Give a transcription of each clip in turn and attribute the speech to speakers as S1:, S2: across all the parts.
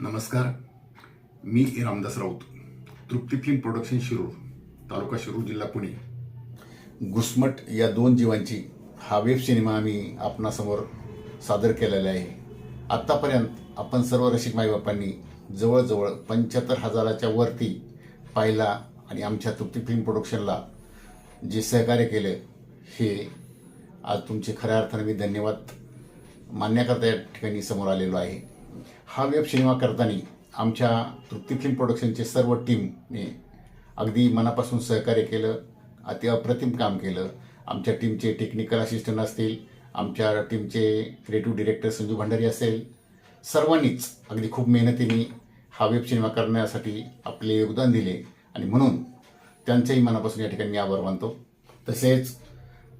S1: नमस्कार. मी Ramdas Raut Trupti film production Shirur taluka Shirur जिल्हा पुणे. घुसमट या दोन जीवांची हा वेब सिनेमा आम्ही आपणासमोर सादर केलेला आहे. आत्तापर्यंत आपण सर्व रसिक माईबापांनी जवळजवळ पंच्याहत्तर हजाराच्या वरती पाहिला आणि आमच्या तृप्ती फिल्म प्रोडक्शनला जे सहकार्य केलं हे आज तुमचे खऱ्या अर्थाने मी धन्यवाद मान्यकर्ता या ठिकाणी समोर आलेलो आहे. हा वेब सिनेमा करताना आमच्या तृप्ती फिल्म प्रोडक्शनचे सर्व टीमने अगदी मनापासून सहकार्य केलं अति अप्रतिम काम केलं. आमच्या टीमचे टेक्निकल असिस्टंट असतील आमच्या टीमचे क्रिएटिव्ह डिरेक्टर संजू भंडारी असेल. सर्वांनीच अगदी खूप मेहनतीने हा वेब सिनेमा करण्यासाठी आपले योगदान दिले आणि म्हणून त्यांच्याही मनापासून या ठिकाणी मी आभार मानतो. तसेच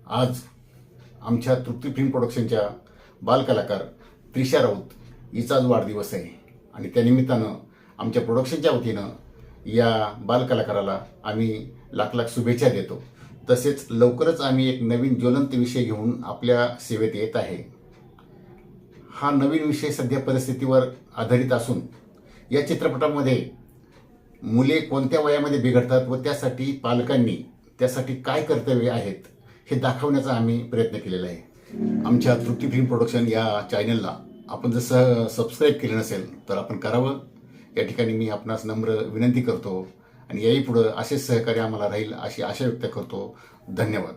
S1: आज आमच्या तृप्ती फिल्म प्रोडक्शनच्या बालकलाकार त्रिशा राऊत हिचाच आज वाढदिवस आहे. आणि त्यानिमित्तानं आमच्या प्रोडक्शनच्या वतीनं या बालकलाकाराला आम्ही लाख लाख शुभेच्छा देतो. तसेच लवकरच आम्ही एक नवीन ज्वलंत विषय घेऊन आपल्या सेवेत येत आहे. हा नवीन विषय सध्या परिस्थितीवर आधारित असून या चित्रपटामध्ये मुले कोणत्या वयामध्ये बिघडतात व त्यासाठी पालकांनी त्यासाठी काय कर्तव्य आहेत हे दाखवण्याचा आम्ही प्रयत्न केलेला आहे. आमच्या तृप्ती फिल्म प्रोडक्शन या चॅनलला आपण जसं सबस्क्राईब केलं नसेल तर आपण करावं. या ठिकाणी मी आपणास नम्र विनंती करतो आणि याही पुढं असेच सहकार्य आम्हाला राहील अशी आशा व्यक्त करतो. धन्यवाद.